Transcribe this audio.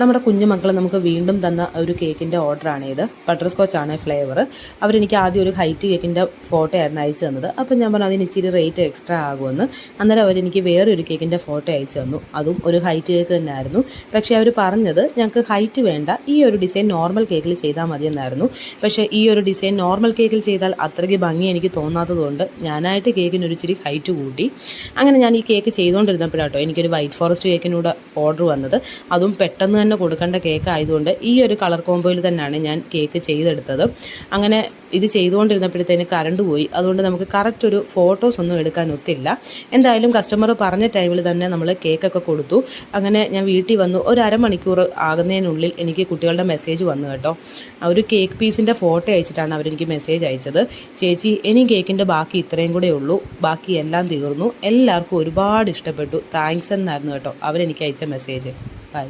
നമ്മുടെ കുഞ്ഞു മക്കൾ നമുക്ക് വീണ്ടും തന്ന ഒരു കേക്കിന്റെ ഓർഡറാണ് ഇത്. ബട്ടർ സ്കോച്ച് ആണ് ഫ്ലേവർ അവരെനിക്ക് ആദ്യം ഒരു ഹൈറ്റ് കേക്കിന്റെ ഫോട്ടോ ആയിരുന്നു അയച്ചു തന്നത്. അപ്പം ഞാൻ പറഞ്ഞു അതിന് ഇച്ചിരി റേറ്റ് എക്സ്ട്രാ ആകുമെന്ന്. അന്നേരം അവരെനിക്ക് വേറൊരു കേക്കിന്റെ ഫോട്ടോ അയച്ചു തന്നു. അതും ഒരു ഹൈറ്റ് കേക്ക് തന്നെയായിരുന്നു. പക്ഷേ അവർ പറഞ്ഞത് ഞങ്ങൾക്ക് ഹൈറ്റ് വേണ്ട. ഈ ഒരു ഡിസൈൻ നോർമൽ കേക്കിൽ ചെയ്താൽ മതി എന്നായിരുന്നു പക്ഷേ ഈ ഒരു ഡിസൈൻ നോർമൽ കേക്കിൽ ചെയ്താൽ അത്രയ്ക്ക് ഭംഗി എനിക്ക് തോന്നാത്തതുകൊണ്ട് ഞാനായിട്ട് കേക്കിന് ഒരു ഇച്ചിരി ഹൈറ്റ് കൂട്ടി. അങ്ങനെ ഞാൻ ഈ കേക്ക് ചെയ്തുകൊണ്ടിരുന്നപ്പോഴാട്ടോ എനിക്കൊരു വൈറ്റ് ഫോറസ്റ്റ് കേക്കിനൂടെ ഓർഡർ വന്നത്. അതും പെട്ടെന്ന് തന്നെ കൊടുക്കേണ്ട കേക്ക് ആയതുകൊണ്ട് ഈ ഒരു കളർ കോമ്പോയിൽ തന്നെയാണ് ഞാൻ കേക്ക് ചെയ്തെടുത്തത്. അങ്ങനെ ഇത് ചെയ്തുകൊണ്ടിരുന്നപ്പോഴത്തേന് കറണ്ട് പോയി. അതുകൊണ്ട് നമുക്ക് കറക്റ്റ് ഒരു ഫോട്ടോസ് ഒന്നും എടുക്കാൻ ഒത്തില്ല. എന്തായാലും കസ്റ്റമർ പറഞ്ഞ ടൈമിൽ തന്നെ നമ്മൾ കേക്കൊക്കെ കൊടുത്തു. അങ്ങനെ ഞാൻ വീട്ടിൽ വന്നു. ഒരു അരമണിക്കൂർ ആകുന്നതിനുള്ളിൽ എനിക്ക് കുട്ടികളുടെ മെസ്സേജ് വന്നു കേട്ടോ. ഒരു കേക്ക് പീസിന്റെ ഫോട്ടോ അയച്ചിട്ടാണ് അവരെനിക്ക് മെസ്സേജ് അയച്ചത്. ചേച്ചി ഇനി കേക്കിന്റെ ബാക്കി ഇത്രയും കൂടെ ഉള്ളൂ. ബാക്കി എല്ലാം തീർന്നു. എല്ലാവർക്കും ഒരുപാട് ഇഷ്ടപ്പെട്ടു. താങ്ക്സ് എന്നായിരുന്നു കേട്ടോ. അവരെനിക്ക് അയച്ച മെസ്സേജ് ബൈ